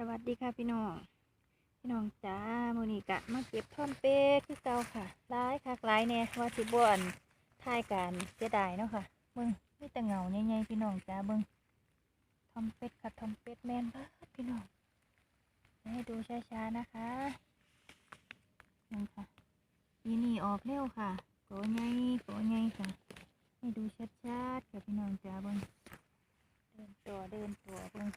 สวัสดีค่ะพี่น้อง พี่น้องจ้ามือนี้กะมาเก็บท่อนเป็ดคือเก่าค่ะร้ายคักร้ายแน่ว่าสิบ่อนท่ายการเสียดายเนาะค่ะเบิ่งมีแต่เหงาใหญ่ๆพี่น้องจ้าเบิ่งทอมเป็ดค่ะทอมเป็ดแมนบิดพี่น้องให้ดูช้าๆนะคะนี่ค่ะนี่นี่ออกเร็วค่ะโกใหญ่โกใหญ่ค่ะ ให้ดูชัดๆค่ะพี่น้องจ้าเบิ่งเดินตัวเดินตัวเบิ่ง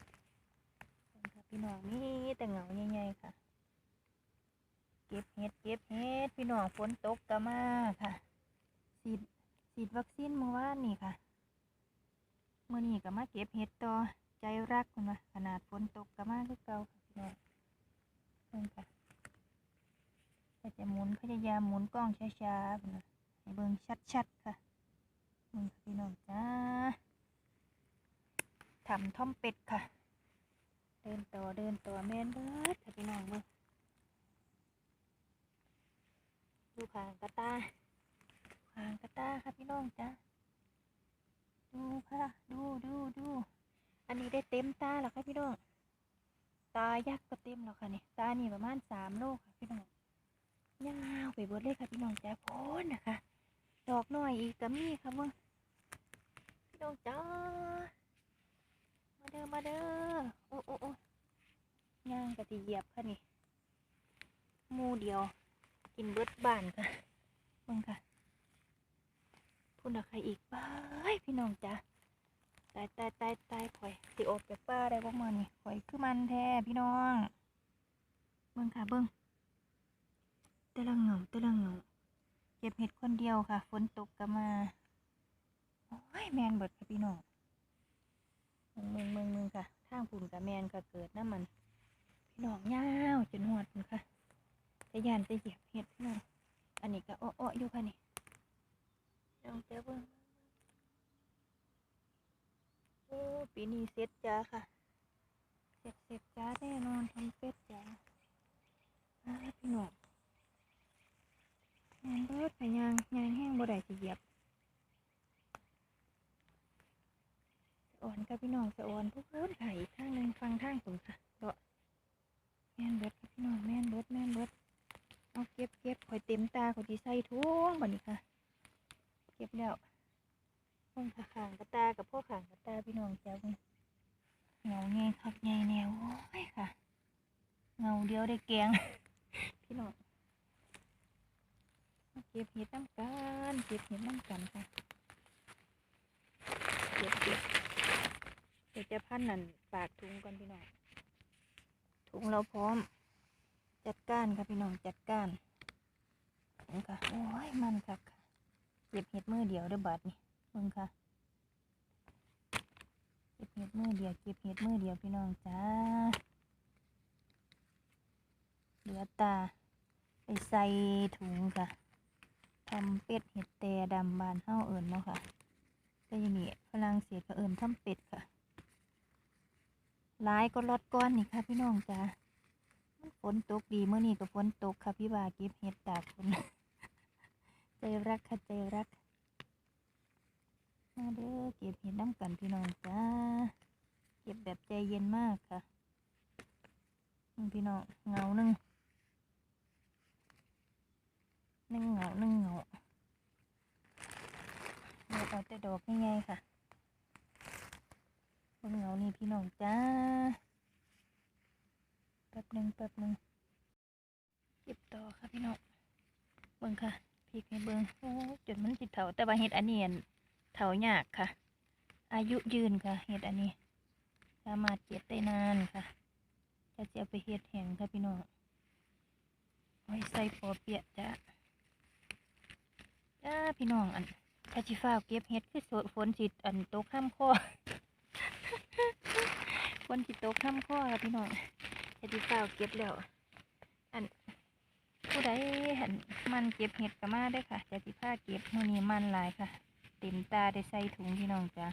เบิ่งค่ะพี่ น้องนี่แต่เหงาใหญ่ๆค่ะ เก็บเห็ดเก็บเห็ดพี่น้องฝนตกก็มาค่ะฉีดฉีดวัคซีนเมื่อวานนี่ค่ะเมื่อนี้ก็มาเก็บเห็ดต่อใจรักคุณว่าขนาดฝนตกก็มาคือเก่าค่ะพี่น้องเบิ่งค่ะก็จะหมุนพยายามหมุนกล้องช้าๆนะให้เบิ่งชัดๆค่ะเบิ่งค่ะพี่น้องจ้าทำท่อมเป็ดค่ะ เดินต่อเดินต่อแม่นเบิดค่ะพี่น้องเบิ่งดูขางกระตาขางกระตาค่ะพี่น้องจ้าดูค่ะดูดูดูอันนี้ได้เต็มตาแล้วค่ะพี่น้องตายักษ์ก็เต็มแล้วค่ะนี่ตานี่ประมาณสามโลค่ะพี่น้องยาวไปเบิดเลยค่ะพี่น้องจ้าโพ้นนะคะ ดอกหน่อยอีกก็มีค่ะเบิ่งพี่น้องจ้า เด้อมาเด้อโอ้โอ้โอ้ย่างกะติเหยียบค่ะนี่มูเดียว กินเบิดบ้านค่ะเบิ่งค่ะพุ่นอะใครอีกบ้ายพี่น้องจ้ะตายตายตายตายข่อยสิออกจากป้าได้บ้างมานี่ข่อยคือมันแท้พี่น้องเบิ่งค่ะเบิ่งต่ละเหงาต่ละเหงาเก็บเห็ดคนเดียวค่ะฝนตกก็มาโอ้ยแมนเบิดค่ะพี่น้อง เมืองเมืองเมืองเมืองค่ะทางปุ่นกับแมนก็เกิดน้ำมันพี่น้องยาวจนหวดพุ่นค่ะจะยานจะเหยียบเห็ดพี่น้องอันนี้ก็อ้อๆอยู่ค่ะนี่น้องเจ้าเบิ้งโอ้ปีนี้เสร็จจ้าค่ะเสร็จเสร็จจ้าแน่นอนทำเป็ดจ้าอ้าพี่น้องงานเบิดไปยางยางแห้งบ่ได้จะเหยียบ สะออน กับพี่น้องสะออนทุกคนค่ะอีกข้างหนึ่งฟังทางผมค่ะเดาะแม่นเบิดค่ะพี่น้องแม่นเบิดแม่นเบิดเอาเก็บเก็บข่อยเต็มตาข่อยที่ใส่ทุ่งบัดนี้ค่ะ เก็บแล้วพิ่งค่ะขางกระตากับพ่อขางกระตาพี่น้องเจ้าเพิ่งเงาแงคักใหญ่แนวโอ้ยค่ะ เงาเดียวได้แกงพี่น้องเก็บเห็ดน้ำกันเก็บเห็ดน้ำกันค่ะ เก็บเก็บ เดี๋ยวจะพันนั่นปากถุงก่อนพี่น้องถุงเราพร้อม จัดการค่ะพี่น้องจัดการนี่ค่ะโอ้ยมันค่ะเก็บเห็ดมือเดียวเด้อบาดนี่เบิ่งค่ะเก็บเห็ดมือเดียวเก็บเห็ดมือเดียวพี่น้องจ้าเหลือตาไปใส่ถุงค่ะทำเป็ดเห็ดแต่ดำบานเฮ้าเอิญเนาะค่ะแต่ยังนี้ฝรั่งเศสก็เอิญทำเป็ดค่ะ หลายก็ลดก้อนนี่ค่ะพี่น้องจ้าฝนตกดีเมื่อนี้ก็ฝนตกค่ะพี่บาเก็บเห็ดตากฝนใจรักค่ะใจรักมาเด้อเก็บเห็ดน้ำกันพี่น้องจ้าเก็บแบบใจเย็นมากค่ะพี่น้องเงาหนึ่งหนึ่งเงาหนึ่งเงาเดี๋ยวเอาแต่ดอกง่ายๆค่ะ บิ่งเหงานี่พี่น้องจ้าแป๊บหนึ่งแป๊บหนึ่งเก็บต่อค่ะพี่น้องเบิ่งค่ะพริกให้เบิ่งโอ้จนมันจิตเถาแต่ว่าเห็ดอันนี้อั่นเถายากค่ะ อายุยืนค่ะเห็ดอันนี้ สามารถเก็บได้นานค่ะจะจะเอาไปเห็ดแห้งค่ะพี่น้องไว้ใส่ปอเปียะจ้าจ้าพี่น้องอันถ้าจิฟ้าเก็บเห็ดคือฝนจิตอันตกข้ามข้อ นจิตตกข้ามข้อค่ะพี่น้องเฮ็ดที่ฝ้าเก็บแล้ว อัน ผู้ใดเห็นมันเก็บเห็ดก็มาได้ค่ะจะสิผ้าเก็บมือนี้มันหลายค่ะ เต็มตาได้ใส่ถุงพี่น้องจ้า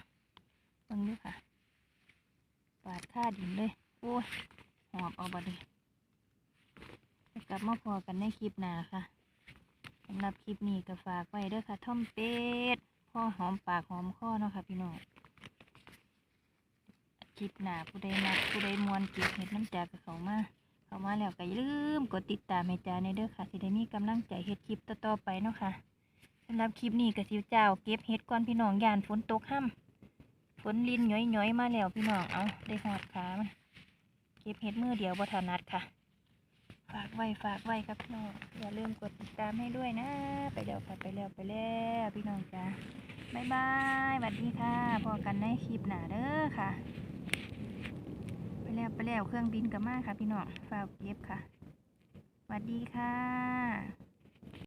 เบิ่งดูค่ะปาดค่าดินเลยโอ้ยหอบเอาบัดนี้กลับมาพอกันในคลิปหน้าค่ะสำหรับคลิปนี้ก็ฝากไว้ด้วยค่ะท่อมเป็ดพ่อหอมปากหอมคอเนาะค่ะพี่น้อง คลิปหน้าผู้ใดมักผู้ใดมวนเก็บเห็ดน้ำจากกับเขามาเข้ามาแล้วก็อย่าลืมกดติดตามให้จ้าในเด้อค่ะสิได้มีกำลังใจเฮ็ดคลิปต่อๆไปเนาะค่ะสำหรับคลิปนี้ก็สิวเจ้าเก็บเฮ็ดก่อนพี่น้องยานฝนตกห้ำฝนลินย้อยๆมาแล้วพี่น้องเอาได้หอดขามันเก็บเฮ็ดมือเดียวบ่ถนัดค่ะ ฝากไว้ฝากไว้ครับพี่น้องอย่าลืมกดติดตามให้ด้วยนะ ไปแล้วค่ะไปแล้วไปแล้วพี่น้องจ้าบ๊ายบายสวัสดีค่ะพอกันในคลิปหน้าเด้อค่ะ แล้วไปแล้วเครื่องบินกับมาค่ะพี่น้องฝากเย็บค่ะสวัสดีค่ะ